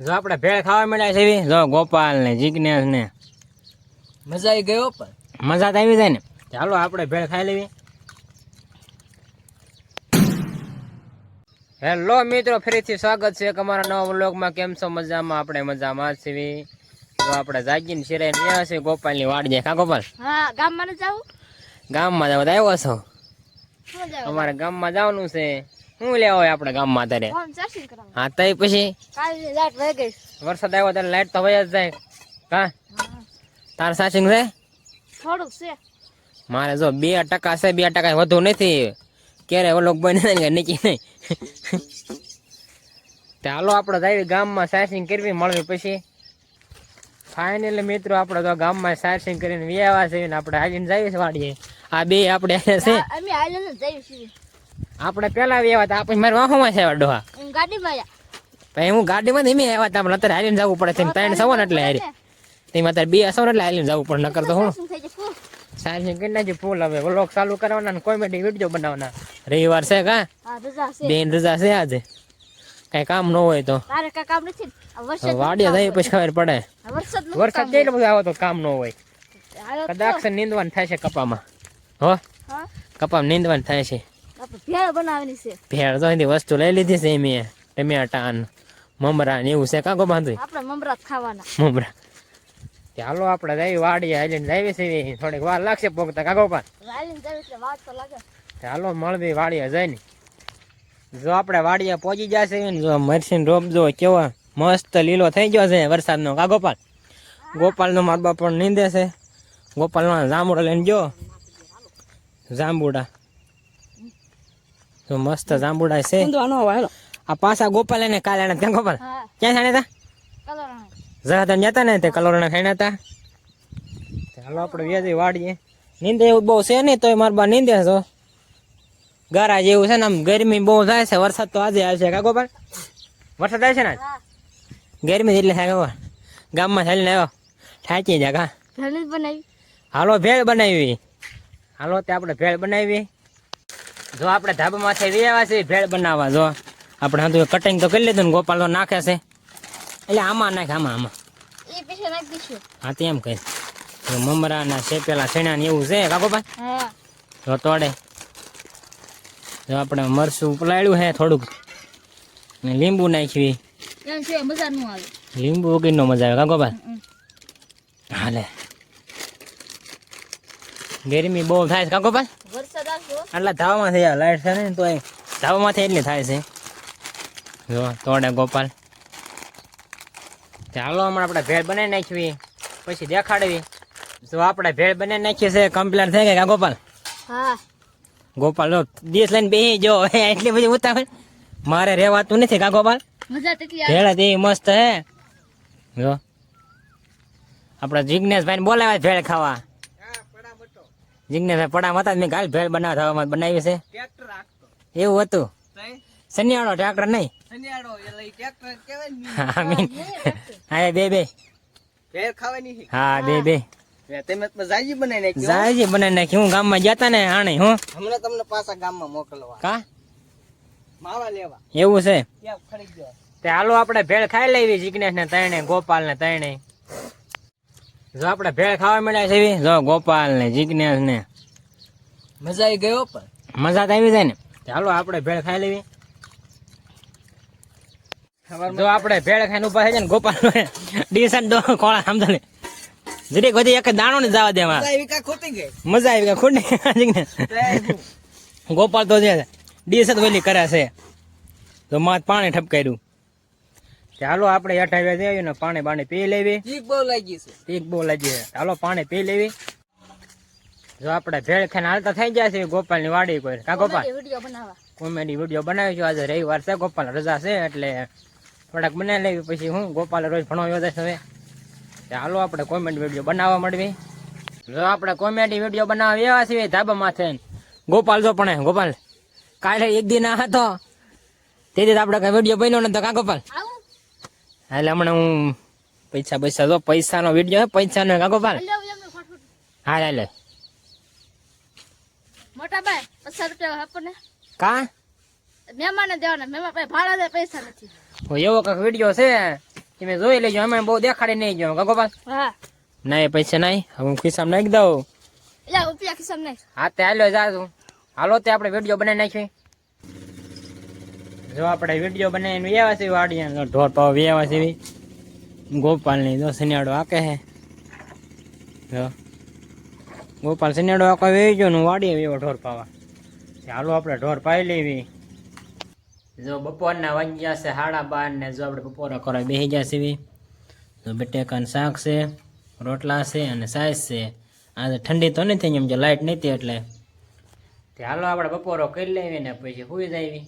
જો આપણે ભેળ ખાવા મળ્યા છે જો ગોપાલ ને જિજ્ઞેશ ને. મજા આવી ગયો પણ. મજા તો આવી જાય ને. ચાલો આપણે ભેળ ખાઈ લેવી. હેલો મિત્રો ફરીથી સ્વાગત છે એક અમારા નવા વ્લોગમાં. કેમ છો? મજામાં? આપણે મજામાં જ છીએ. તો આપણે જાગીને શિરાય રહ્યા છે ગોપાલની વાડ જાય કા ગોપાલ? હા ગામમાં જાવ ગામમાં જવા આવ્યો છો? અમારે ગામમાં જવાનું છે. શું લેવા હોય આપણે ગામમાં ફોન હા તઈ પછી? વરસાદ આવ્યો ત્યારે લાઈટ તો હોય જ જાય. કા? તાર સાચિંગ છે? થોડુંક છે. મારે જો બે ટકા છે બે ટકા વધુ નથી. ક્યારે ઓલો બને કે નીચી નહીં. તે હાલો આપણે જઈએ ગામમાં સાયસિંગ કરવી મળવી પછી. ફાઇનલ મિત્રો આપણે તો ગામમાં સાયસિંગ કરીને વ્યાવા છે ને આપણે હાલીને જઈએ છે વાડીએ. આ બે આપણે છે. અમે આઈલેન્ડ જઈએ છીએ. આપણે પેલા વ્યાવા હતા આપણે મારે વાહોમાં છે એવા ડોહા. હું ગાડીમાં આયા પછી હું ગાડીમાં ધીમે આવ્યા હતા પણ અત્યારે હાલીને જવું પડે છે ત્રણ સવો ને એટલે હારી તેમાં અત્યારે બે સવો ને એટલે હાલીને જવું પડે નકર તો હું શું થઈ જાય? ફૂલ. સાર્સિંગ કરી નાખી ફૂલ હવે વ્લોગ ચાલુ કરવાના ને કોમેડી વીડિયો બનાવવાના. રવિવાર છે કા? હા રજા છે. બેન રજા છે આજે. કઈ કામ ન હોય તો. તારે કાંઈ કામ નથી? ને? આ વરસાદ વાડીએ જઈએ પછી ખબર પડે. આ વરસાદનું વરસાદ કેટલો બધો આવે તો કામ ન હોય. હાલો તો. કદાચ નીંદવાનું થાય છે કપામાં. હો? હા. કપામાં નીંદવાનું થાય છે. આપણે ભેળ બનાવેલી છે. ભેળ તો અહીંથી વસ્તુ લઈ લીધી છે મેં. ટમેટા ને મમરા ને એવું છે કાકો બાંધું આપણે મમરા ખાવાના. મમરા. ચાલો આપણે જઈ વાડીએ હાલીને જાવી છે થોડીક વાર લાગશે પોગતા કાકો પા આઈલેન્ડ જાય એટલે વાત તો લાગે. ચાલો મળવી વાડીએ જઈને. જો આપણે વાડીએ પહોંચી જશે ને જો મરસીન રોપ જો કેવો મસ્ત લીલો થઈ ગયો છે વરસાદનો. કા ગોપાલ ગોપાલનો મારા બાપ પણ નીંદે છે. ગોપાલનો જાંબુડા લઈને જો જાંબુડા. તો મસ્ત જાંબુડા છે. આ પાછા ગોપાલ એને કાલે આણે ક્યાં ગોપાલ ક્યાં ખાણે હતા જરા ત્યાં જતા ને તે કલોરના ખાઈને હતા હાલો આપણે વ્યાજે વાડીએ નીંદે એવું બહુ છે નહીં તોય મારા બા નીંદે છો ગારા જેવું છે ને આમ ગરમી બહુ થાય છે વરસાદ તો આજે આવશે કા ગોપાલ? વરસાદ આવે છે ને ગરમી એટલે થાય ગોપાલ ગામમાં ચાલીને આવ્યો. થાકી જા કા હાલો ભેળ બનાવી. હાલો તે આપણે ભેળ બનાવી. જો આપણે ધાબામાંથી આવ્યા છે ભેળ બનાવવા જો. આપણે હા કટિંગ તો કરી લીધું ને ગોપાલ તો નાખે છે. એટલે આમાં નાખે આમાં આમાં. હા તે એમ કહે મમરા ના શેપેલા છેણા ને એવું છે કાકોભાઈ જો તોડે. જો આપણે મરસું પલાળ્યું હે થોડુંક. ને લીંબુ નાખવી. એમ છે મજા નું આવે. લીંબુ વગર નો મજા આવે કાકોભાઈ હાલે. ગરમી બહુ થાય છે કાકો ભાઈ વરસાદ આવશે હો. આટલા ધાવામાં થઈ લાઈટ છે ને તો એ ધાવામાંથી એટલી થાય છે. જો તોડે ગોપાલ. ચાલો હમણાં આપણે ભેળ બનાવી નાખવી પછી દેખાડવી. જો આપણે ભેળ બનાવી નાખીએ છે કમ્પ્લેન થઈ ગઈ ગોપાલ? હા. ગોપાલ જો દિવસ લઈને બેસી જો એટલી બધી ઉતાવળ. મારે રહેવાતું નથી કા ગોપાલ? ભેળ હતી મસ્ત હે. જો. આપણા જિજ્ઞેશભાઈ ને બોલાવ્યા ભેળ ખાવા. જિજ્ઞેશભાઈ પડા હતા મેં કાલ ભેળ બનાવવા થવામાં બનાવી છે. એવું હતું? શનિયાળો ટ્રેક્ટર નહીં. હા બે બે. ભેળ ખાવાની હા બે બે. બનાવી. જાયજી બનાવી નાખી. હું ગામમાં જતા ને આણે હું? હમણાં તમને પાછા ગામમાં મોકલવા. કા? માવા લેવા. એવું છે? તે હાલો આપણે ભેળ ખાઈ લેવી જીગ્નેશ ને તણે ગોપાલ ને તણે. જો આપણે ભેળ ખાવા મળ્યા છે જો ગોપાલ ને જિજ્ઞેશ ને. મજા આવી ગયો પણ. મજા તો આવી જાય ને. ચાલો આપણે ભેળ ખાઈ લેવી. જો આપણે ભેળ ખાઈને ઊભા થઈ જાય ને ગોપાલ ડીસન ડો કોળા સમજો ને જરીક બધી એક દાણો ને જવા દેવા મજા આવી ગઈ? ખોટી ગોપાલ તો જે ડીસન વેલી કરે છે. તો માથ પાણી ઠપકાર્યું ચાલો આપણે અઠાવ્યા જઈએ ને પાણી બાણી પી લેવી. જીભ બહુ લાગી છે. પીક બહુ લાગી છે. ચાલો પાણી પી લેવી. જો આપણે ભેળ ખાઈને હાલતા થઈ ગયા છે ગોપાલની વાડી કોઈ કા ગોપાલ? કોમેડી વીડિયો બનાવી આજે રવિવાર છે ગોપાલ રજા છે એટલે થોડાક બનાવી લેવી. પછી હું ગોપાલ રોજ ભણવા જશે હવે. ચાલો આપણે કોમેડી વીડિયો બનાવવા મળવી જો આપણે કોમેડી વીડિયો બનાવવા એવા છીએ ધાબા માથે ગોપાલ જો પણ ગોપાલ. કાલે એક દિન હતો. તેથી આપણે કઈ વીડિયો બન્યો નતો કા ગોપાલ? એટલે હમણાં હું પૈસા પૈસા જો પૈસાનો વીડિયો પૈસાનો કા ગોપાલ હાલ એમને હા લે મોટા ભાઈ પચાસ રૂપિયા આપણને કા? મહેમાને દેવાના મહેમાન ભાઈ ભાડા દે પૈસા નથી. એવો કાક વીડિયો છે. તમે જોઈ લેજો અમે બહુ દેખાડી નહીં જો ગોપાલ હા. નહીં પૈસા નહીં હું ખિસ્સામાં નાખી દઉં. એટલે રૂપિયા ખિસ્સામાં નહીં હા તે હાલ્યો જાશું હાલો તે આપણે વીડિયો બનાવી નાખીએ. જો આપણે વીડિયો બનાવીને વ્યવા છે વાડિયા ઢોર પાવ વ્યવા છે ગોપાલની જો સનિયાડો આકે હે. જો. ગોપાલ સનિયાડો આખો વેચી ગયો ને હું વાડીએ વ્યવો ઢોર પાવા. હાલો આપણે ઢોર પાઈ લેવી. જો બપોરના વાગ્યા છે સાડા બાર ને જો આપણે બપોરા કરવા બેસી ગયા છીએ તો બટેકાનું શાક છે, રોટલા છે અને સાઈઝ છે. આજે ઠંડી તો નથી એમ જો લાઇટ નથી એટલે. તે હાલો આપણે બપોરો કરી લેવી ને પછી સુઈ જાવી.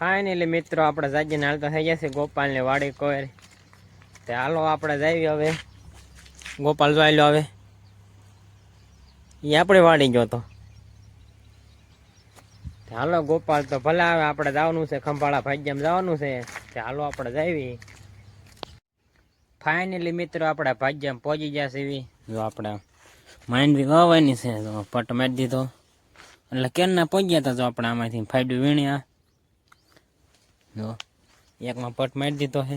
ફાઇનલી મિત્રો, આપણે જાગીને હાલતા થઈ જશે. ગોપાલને વાડી કોઈ. તે હાલો આપણે જાવી હવે. ગોપાલ જોઈ લો હવે. એ આપણે વાડી ગયો તો. તે હાલો, ગોપાલ તો ભલે આવે, આપણે જવાનું છે. ખંભાળા ભાગ્યમ જવાનું છે. તે હાલો આપણે જાવી. ફાઇનલી મિત્રો, આપણે ભાગ્યમ પહોંચી ગયા સીવી જો આપણે માઇન્ડ બી વાવવાની છે, તો પટ મારી દીધો. એટલે કેરના પહોંચ્યા હતા જો આપણે આમાંથી? ફાયડું વીણ્યા. જો, એકમાં પટ મારી દીધો છે.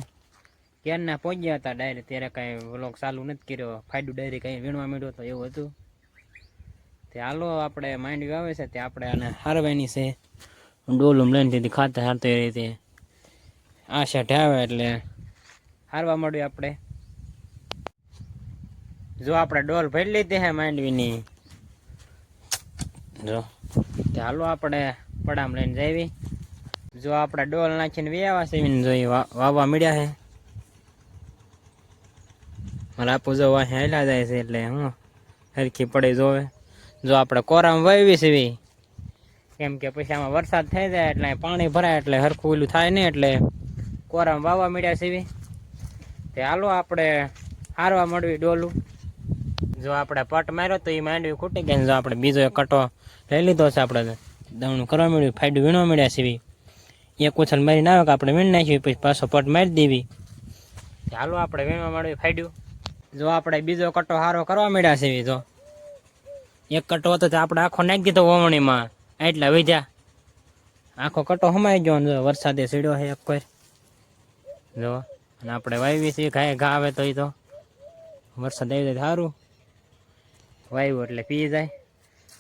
કેરના પહોંચ્યા હતા ડાયરેક્ટ ત્યારે કાંઈ વ્લોગ ચાલુ નથી કર્યો. ફાયડું ડાયરેક્ટ કંઈ વીણવા માંડ્યો તો એવું હતું. તે હાલો આપણે માંડવી આવે છે, તે આપણે આને હારવાની છે. ડોલું લઈને તેથી ખાતા હારતો રીતે. આ શેઠે આવે એટલે હારવા મળ્યું આપણે. જો આપણે ડોલ ભરી લીધી હે માંડવીની. જો હાલો આપણે પડામ લઈને જાવી જો આપણે ડોલ નાખીને વ્યાવા છે, એને જોઈ વાવવા મળ્યા છે. મારા આપું જો હાલ્યા જાય છે એટલે હું હરખી પડે જોવે. જો આપણે કોરામાં વાવી છે કેમ કે પછી આમાં વરસાદ થઈ જાય એટલે પાણી ભરાય એટલે હરખું ઓલું થાય નહીં એટલે કોરામાં વાવવા મળ્યા સીવી તે હાલો આપણે હારવા મળવી ડોલું. જો આપણે પટ માર્યો તો એ માંડવી ખૂટી ગઈ જો આપણે બીજો એક કટો લઈ લીધો છે આપણે દમણું કરવા મળ્યું ફાયડું વીણવા મળ્યા છે એક ઉછલ મારીને આવે કે આપણે વીણ નાખ્યું પછી પાછો પટ મારી દેવી. ચાલો આપણે વીણવા માંડવી ફાડ્યું. જો આપણે બીજો કટ્ટો હારો કરવા માંડ્યા છે જો. એક કટો હતો તો આપણે આખો નાખી દીધો વવણીમાં. એટલા વધ્યા. આખો કટો હમાઈ ગયો જો, વરસાદે સીડ્યો છે એક કોઈ જો, અને આપણે વાવી છીએ ઘાય ઘા આવે તો એ તો. વરસાદ આવી જાય સારું વાવ્યું એટલે પી જાય.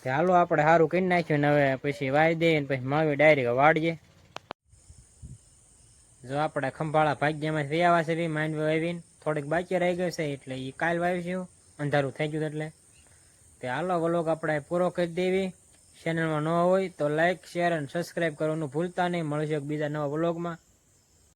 ચાલો આપણે સારું કરી નાખ્યું ને હવે પછી વાવી દઈએ ને પછી માવી ડાયરેક્ટ વાળીએ જો આપણે ખંભાળા ભાગ્યમાં વ્યાવા છે માંડવી વાવીને, થોડીક બાકી રહી ગઈ છે એટલે એ કાલ વાવીશું. અંધારું થઈ ગયું એટલે. તે હાલો વ્લોગ આપણે પૂરો કરી દેવી. ચેનલમાં ન હોય તો લાઇક શેર અને સબસ્ક્રાઈબ કરવાનું ભૂલતા નહીં. મળશે બીજા નવા વ્લોગમાં.